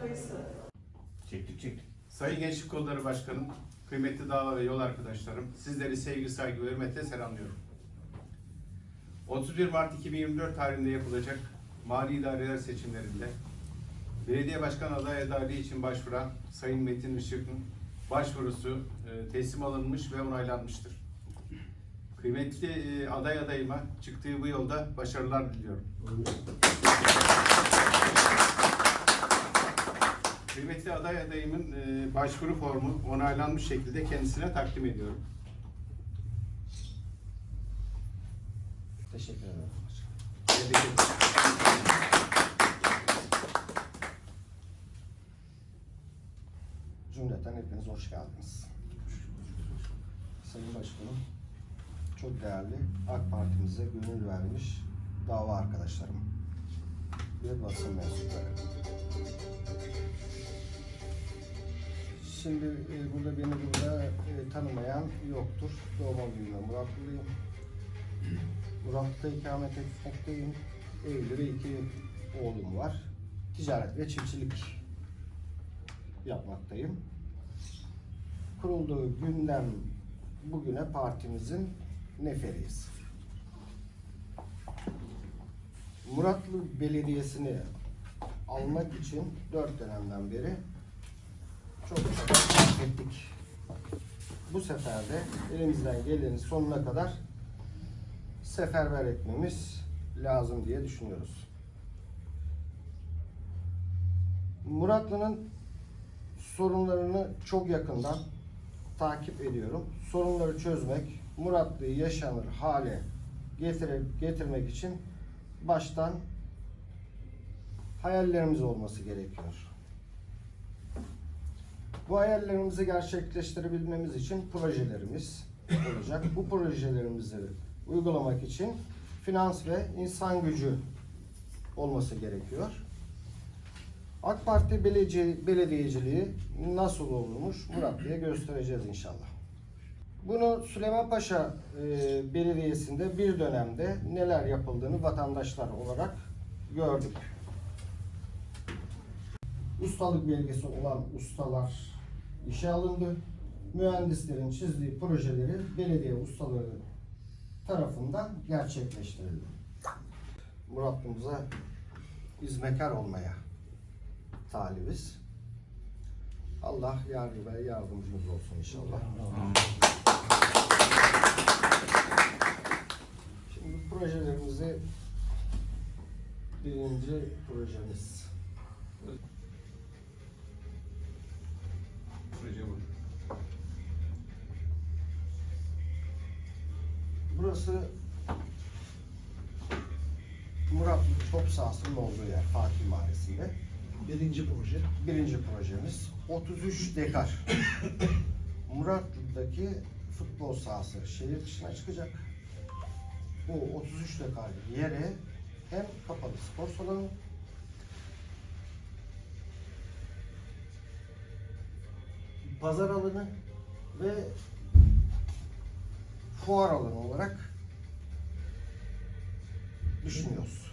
Kayısı. Çektik çektik. Sayın Gençlik Kolları Başkanım, kıymetli dava ve yol arkadaşlarım, sizleri sevgi, saygı ve hürmetle selamlıyorum. 31 Mart 2024 tarihinde yapılacak mali idareler seçimlerinde belediye başkan aday adaylığı için başvuran Sayın Metin Işık'ın başvurusu e, teslim alınmış ve onaylanmıştır. Kıymetli e, aday adayıma çıktığı bu yolda başarılar diliyorum. Kıymetli aday adayımın e, başvuru formu onaylanmış şekilde kendisine takdim ediyorum. Teşekkür ederim. Tebrik ederim. Cümleten hepiniz hoş geldiniz. Sayın Başkanım, çok değerli AK Partimize gönül vermiş dava arkadaşlarım ve basın mensupları. Şimdi e, burada beni burada e, tanımayan yoktur. Doğma büyüme Muratlıyım. Muratlı'da ikamet etmekteyim. Evli ve iki oğlum var. Ticaret ve çiftçilik yapmaktayım. Kurulduğu günden bugüne partimizin neferiyiz. Muratlı Belediyesi'ni almak için dört dönemden beri çok ettik. Bu sefer de elimizden gelenin sonuna kadar seferber etmemiz lazım diye düşünüyoruz. Muratlı'nın sorunlarını çok yakından takip ediyorum. Sorunları çözmek, Muratlı'yı yaşanır hale getire, getirmek için baştan hayallerimiz olması gerekiyor. Bu hayallerimizi gerçekleştirebilmemiz için projelerimiz olacak. Bu projelerimizi uygulamak için finans ve insan gücü olması gerekiyor. AK Parti belediye, belediyeciliği nasıl olurmuş Muratlı'ya göstereceğiz inşallah. Bunu Süleymanpaşa e, Belediyesi'nde bir dönemde neler yapıldığını vatandaşlar olarak gördük. Ustalık belgesi olan ustalar işe alındı. Mühendislerin çizdiği projeleri belediye ustaları tarafından gerçekleştirildi. Muratlı'mıza hizmetkar olmaya talibiz. Allah yar ve yardımcımız olsun inşallah. Şimdi projelerimizi birinci projemiz Burası Muratlı top sahasının olduğu yer Fatih Mahallesi'nde. Birinci proje. Birinci projemiz 33 dekar. Muratlı'daki futbol sahası şehir dışına çıkacak. Bu 33 dekar yere hem kapalı spor salonu pazar alanı ve fuar alanı olarak düşünüyoruz.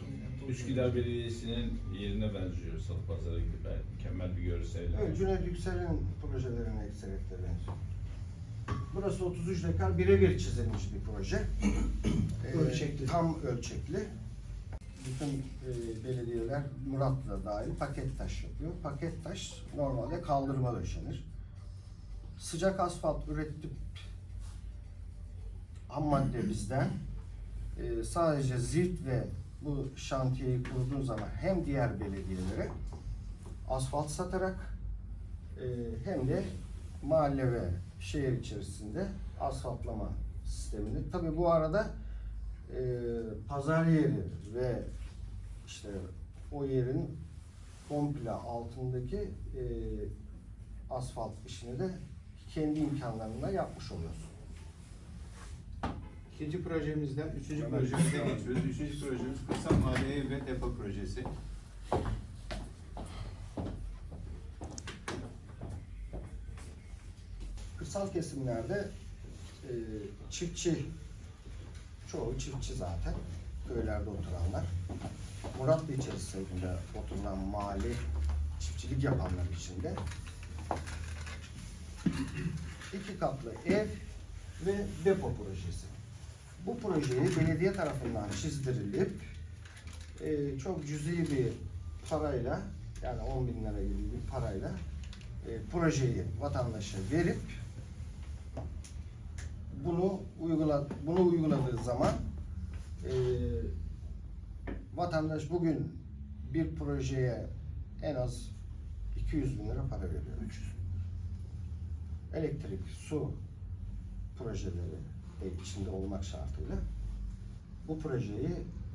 Üsküdar Belediyesi'nin yerine benziyor Salı Pazarı gibi. Mükemmel bir görsel. Evet, Cüneyt Yüksel'in projelerine ekseriyette benziyor. Burası 33 dekar birebir çizilmiş bir proje. Ee, Ölçekli. Tam ölçekli. Bütün e, belediyeler Murat'la dahil paket taş yapıyor. Paket taş normalde kaldırıma döşenir. Sıcak asfalt üretip ham madde bizden. Ee, sadece zift ve bu şantiyeyi kurduğun zaman hem diğer belediyelere asfalt satarak e, hem de mahalle ve şehir içerisinde asfaltlama sistemini. Tabi bu arada e, pazar yeri ve işte o yerin komple altındaki e, asfalt işini de kendi imkanlarında yapmış oluyorsun. İkinci projemizden üçüncü projemize geçiyoruz. Üçüncü projemiz Kırsal Mahalle Ev ve Depo Projesi. Kırsal kesimlerde e, çiftçi, çoğu çiftçi zaten, köylerde oturanlar. Muratlı içerisinde oturulan mahalle çiftçi çiftçilik yapanlar için de. İki katlı ev ve depo projesi. Bu projeyi belediye tarafından çizdirilip e, çok cüzi bir parayla yani 10 bin lira gibi bir parayla e, projeyi vatandaşa verip bunu uygula bunu uyguladığı zaman e, vatandaş bugün bir projeye en az 200 bin lira para veriyor. 300. Elektrik, su projeleri de içinde olmak şartıyla bu projeyi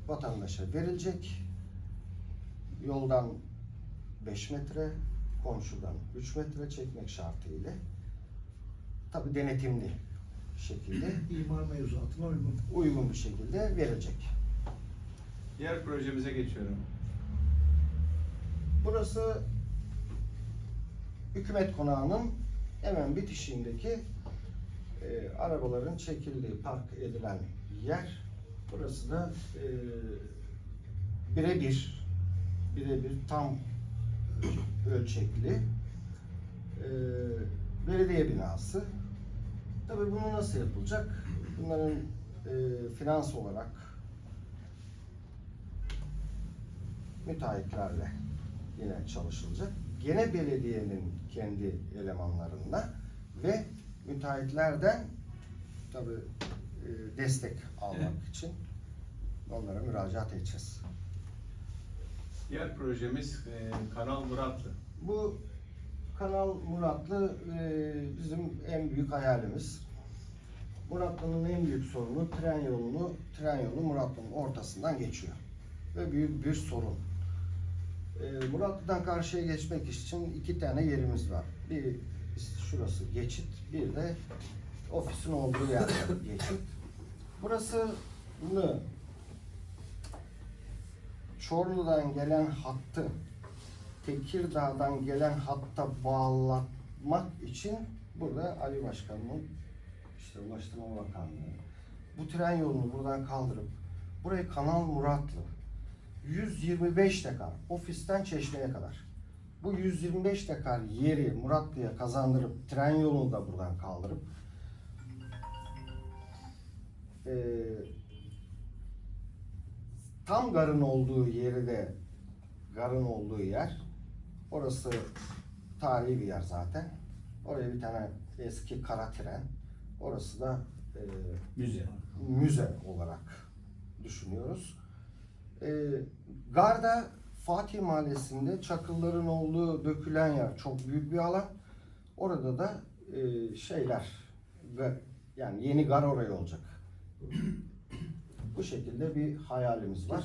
vatandaşa verilecek. Yoldan 5 metre, komşudan 3 metre çekmek şartıyla tabi denetimli şekilde İmar mevzuatına uygun. uygun bir şekilde verecek. Diğer projemize geçiyorum. Burası hükümet konağının hemen bitişiğindeki e, arabaların çekildiği, park edilen yer. Burası da e, birebir, birebir tam ölçekli e, belediye binası. Tabii bunu nasıl yapılacak? Bunların e, finans olarak müteahhitlerle yine çalışılacak. Gene belediyenin kendi elemanlarında ve müteahhitlerden tabi destek almak için onlara müracaat edeceğiz. Diğer projemiz e, Kanal Muratlı. Bu Kanal Muratlı e, bizim en büyük hayalimiz. Muratlı'nın en büyük sorunu tren yolunu, tren yolu Muratlı'nın ortasından geçiyor. Ve büyük bir sorun. E, Muratlı'dan karşıya geçmek için iki tane yerimiz var. Bir şurası geçit, bir de ofisin olduğu yer geçit. Burası bunu Çorlu'dan gelen hattı Tekirdağ'dan gelen hatta bağlatmak için burada Ali Başkan'ın işte Ulaştırma Bakanlığı bu tren yolunu buradan kaldırıp burayı Kanal Muratlı 125 dekar ofisten Çeşme'ye kadar bu 125 dekar yeri Muratlı'ya kazandırıp tren yolunu da buradan kaldırıp eee tam garın olduğu yeri de garın olduğu yer. Orası tarihi bir yer zaten. Oraya bir tane eski kara tren. Orası da e, Müze. müze olarak düşünüyoruz. E, Garda Fatih Mahallesi'nde çakılların olduğu dökülen yer çok büyük bir alan. Orada da e, şeyler yani yeni gar oraya olacak. Bu şekilde bir hayalimiz var.